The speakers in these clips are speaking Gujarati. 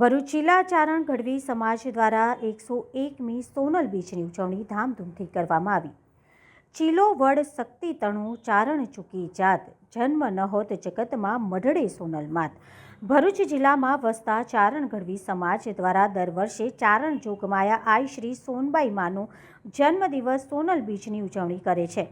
ભરૂચ જિલ્લા ચારણ ગઢવી સમાજ દ્વારા એકસો એકમી સોનલ બીચની ઉજવણી ધામધૂમથી કરવામાં આવી. ચીલો વડ શક્તિ તણું ચારણ ચૂકી જાત, જન્મ નહોત જગતમાં મઢડે સોનલ માત. ભરૂચ જિલ્લામાં વસતા ચારણ ગઢવી સમાજ દ્વારા દર વર્ષે ચારણ જોગમાયા આઈ શ્રી સોનબાઈ માનો જન્મદિવસ સોનલ બીચની ઉજવણી કરે છે.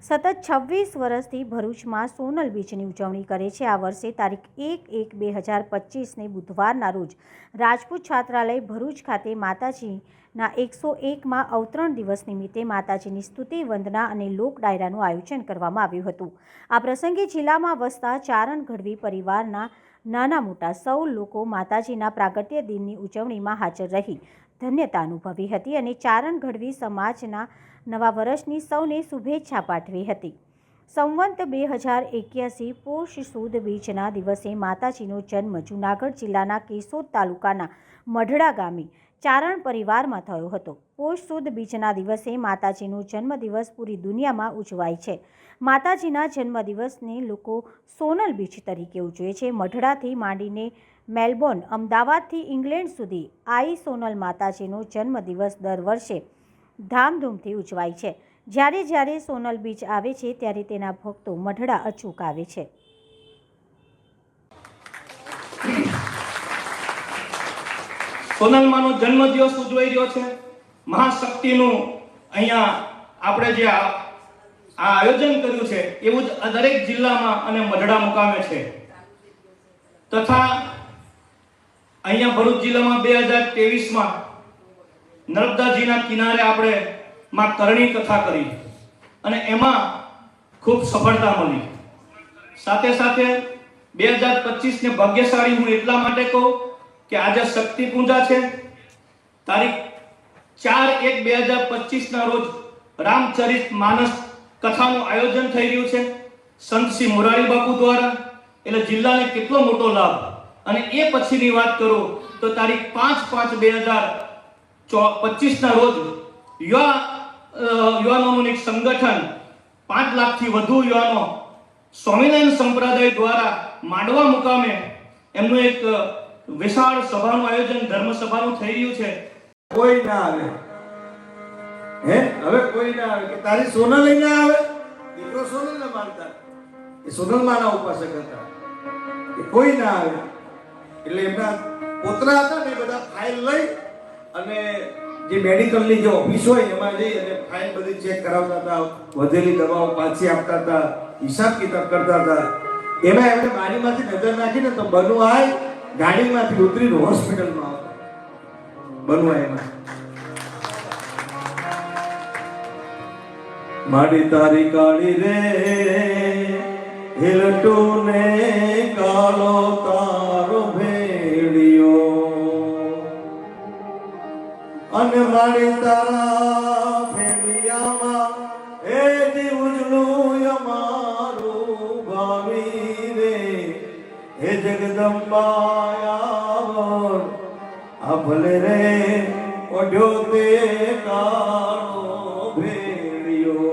સતત છવ્વીસ વર્ષથી ભરૂચમાં સોનલ બીચની ઉજવણી કરે છે. આ વર્ષે તારીખ એક એક બે હજાર પચીસને બુધવારના રોજ રાજપૂત છાત્રાલય ભરૂચ ખાતે માતાજીના એકસો એકમાં અવતરણ દિવસ નિમિત્તે માતાજીની સ્તુતિ, વંદના અને લોક ડાયરાનું આયોજન કરવામાં આવ્યું હતું. આ પ્રસંગે જિલ્લામાં વસતા ચારણ ગઢવી પરિવારના નાના મોટા સૌ લોકો માતાજીના પ્રાગટ્ય દિનની ઉજવણીમાં હાજર રહી. ધન્યતા અનુભવી હતી અને ચારણ ઘડવી સમાજના નવા વર્ષની સૌને શુભેચ્છા પાઠવી હતી. સંવંત બે હજાર એક્યાસી પોષ સુદ બીજના દિવસે માતાજીનો જન્મ જૂનાગઢ જિલ્લાના કેશોદ તાલુકાના મઢડા ગામે ચારણ પરિવારમાં થયો હતો. પોષ સુદ બીજના દિવસે માતાજીનો જન્મદિવસ પૂરી દુનિયામાં ઉજવાય છે. માતાજીના જન્મદિવસને લોકો સોનલ બીચ તરીકે ઉજવે છે. મઢડાથી માંડીને મેલબોર્ન, અમદાવાદથી ઇંગ્લેન્ડ સુધી આઈ સોનલ માતાજીનો જન્મદિવસ દર વર્ષે ધામધૂમથી ઉજવાય છે. જ્યારે જ્યારે સોનલ બીચ આવે છે ત્યારે તેના ભક્તો મઢડા અચૂક આવે છે. સોનલમાનો જન્મદિવસ ઉજવાઈ રહ્યો છે. મહાશક્તિનું અહીંયા આપણે જે આ આયોજન કર્યું છે, એવું જ દરેક જિલ્લામાં અને મઢડા મુકામે છે. તથા અહીંયા ભરૂચ જિલ્લામાં બે હજાર ત્રેવીસમાં નર્મદાજીના કિનારે આપણે માં કરણી કથા કરી અને એમાં ખૂબ સફળતા મળી. સાથે સાથે બે હજાર પચીસને ભાગ્યશાળી હું એટલા માટે કહું કે આજે શક્તિ પૂજા છે. તારીખ ચાર એક બે હજાર પચીસના રોજ રામચરિત માનસ કથાનું આયોજન થઈ રહ્યું છે. સંત શ્રી મોરારી દ્વારા. એટલે જિલ્લાને કેટલો મોટો લાભ. અને એ પછીની વાત કરું તો તારીખ પાંચ પાંચ બે હજાર પચીસના રોજ યુવા યુવાનોનું એક સંગઠન પાંચ લાખથી વધુ યુવાનો સ્વામિનારાયણ સંપ્રદાય દ્વારા માંડવા મુકામે એમનું એક વિશાળ સભાનું આયોજન ધર્મ સભાનું થઈ રહ્યું છે. કોઈ ના આવે. હે? હવે કોઈ ના આવે. કે તારી સોનલ લઈને આવે? દીકરો સોનલ ને માનતા. એ સોનલ માના ઉપાસક હતા. એ કોઈ ના આવે. એટલે એમના પોતરા હતા ને બધા ફાઇલ લઈ અને જે મેડિકલની જે ઓફિસ હોય, એમાં જઈ અને ફાઇલ બધી ચેક કરાવતા હતા, વધેલી દવાઓ પાછી આપતા હતા, હિસાબ કિતાબ કરતા હતા. એમાં એમણે બારીમાંથી નજર નાખીને તો બનુ ગાડીમાંથી ઉતરીને હોસ્પિટલમાં આવતા. બનવા એમાં. માડી તારી કાળી રે હિલટુ અન રાણી તારા ફેમિયામાં એ દીવજલું અમારું ભાવી રે. હે જગદંબાયા ભલે રે ઓઢ્યો તે કાળો ભેળિયો.